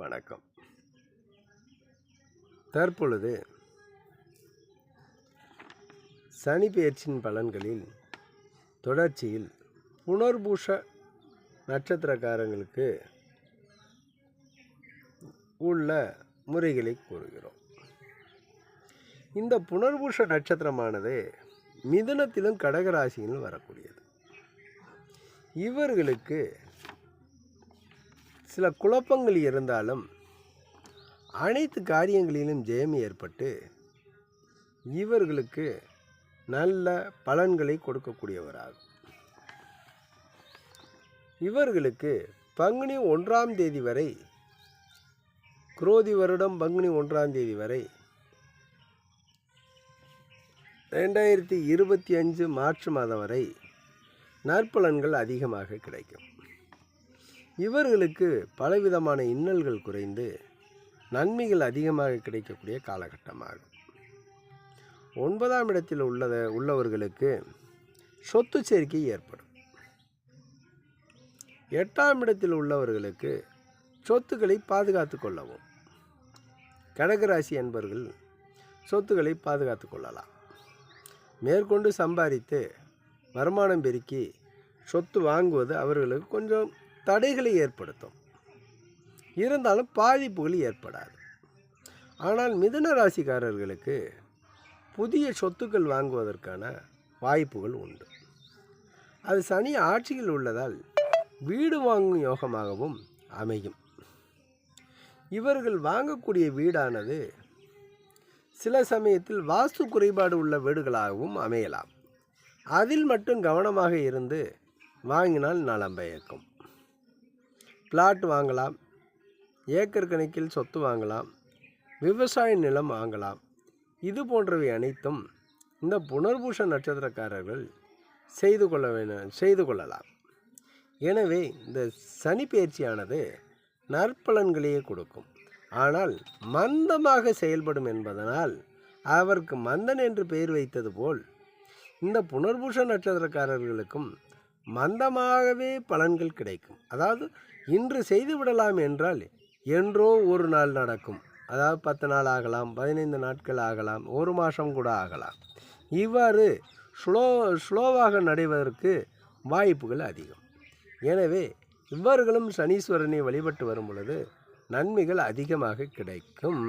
வணக்கம். தற்பொழுது சனி பெயர்ச்சியின் பலன்களில் தொடர்ச்சியில் புனர்பூஷ நட்சத்திரக்காரங்களுக்கு உள்ள முறைகளை கூறுகிறோம். இந்த புனர்பூஷ நட்சத்திரமானது மிதுனத்திலும் கடகராசியிலும் வரக்கூடியது. இவர்களுக்கு சில குழப்பங்கள் இருந்தாலும் அனைத்து காரியங்களிலும் ஜெயம் ஏற்பட்டு இவர்களுக்கு நல்ல பலன்களை கொடுக்கக்கூடியவராகும். இவர்களுக்கு பங்குனி ஒன்றாம் தேதி வரை குரோதி வருடம் பங்குனி ஒன்றாம் தேதி வரை ரெண்டாயிரத்தி இருபத்தி அஞ்சு மார்ச் மாதம் வரை நற்பலன்கள் அதிகமாக கிடைக்கும். இவர்களுக்கு பலவிதமான இன்னல்கள் குறைந்து நன்மைகள் அதிகமாக கிடைக்கக்கூடிய காலகட்டமாகும். ஒன்பதாம் இடத்தில் உள்ளத உள்ளவர்களுக்கு சொத்து சேர்க்கை ஏற்படும். எட்டாம் இடத்தில் உள்ளவர்களுக்கு சொத்துக்களை பாதுகாத்து கொள்ளவும். கடகராசி என்பவர்கள் சொத்துக்களை பாதுகாத்து கொள்ளலாம். மேற்கொண்டு சம்பாதித்து வருமானம் பெருக்கி சொத்து வாங்குவது அவர்களுக்கு கொஞ்சம் தடைகளை ஏற்படுத்தும். இருந்தாலும் பாதிப்புகள் ஏற்படாது. ஆனால் மிதுன ராசிக்காரர்களுக்கு புதிய சொத்துக்கள் வாங்குவதற்கான வாய்ப்புகள் உண்டு. அது சனி ஆட்சியில் உள்ளதால் வீடு வாங்கும் யோகமாகவும் அமையும். இவர்கள் வாங்கக்கூடிய வீடானது சில சமயத்தில் வாஸ்து குறைபாடு உள்ள வீடுகளாகவும் அமையலாம். அதில் மட்டும் கவனமாக இருந்து வாங்கினால் நலம் பயக்கும் பிளாட் வாங்கலாம் ஏக்கர் கணக்கில் சொத்து வாங்கலாம் விவசாய நிலம் வாங்கலாம். இது போன்றவை அனைத்தும் இந்த புனர்பூஷ நட்சத்திரக்காரர்கள் செய்து கொள்ள வேண்டும் செய்து கொள்ளலாம். எனவே இந்த சனி பயிற்சியானது நற்பலன்களையே கொடுக்கும். ஆனால் மந்தமாக செயல்படும் என்பதனால் அவருக்கு மந்தன் என்று பெயர் வைத்தது போல் இந்த புனர்பூஷ நட்சத்திரக்காரர்களுக்கும் மந்தமாகவே பலன்கள் கிடைக்கும். அதாவது இன்று செய்து விடலாம் என்றால் என்றோ ஒரு நாள் நடக்கும். அதாவது பத்து நாள் ஆகலாம் பதினைந்து நாட்கள் ஆகலாம் ஒரு மாதம் கூட ஆகலாம். இவ்வாறு ஸ்லோ ஸ்லோவாக நடைவதற்கு வாய்ப்புகள் அதிகம். எனவே இவர்களும் சனீஸ்வரனை வழிபட்டு வரும் பொழுது நன்மைகள் அதிகமாக கிடைக்கும்.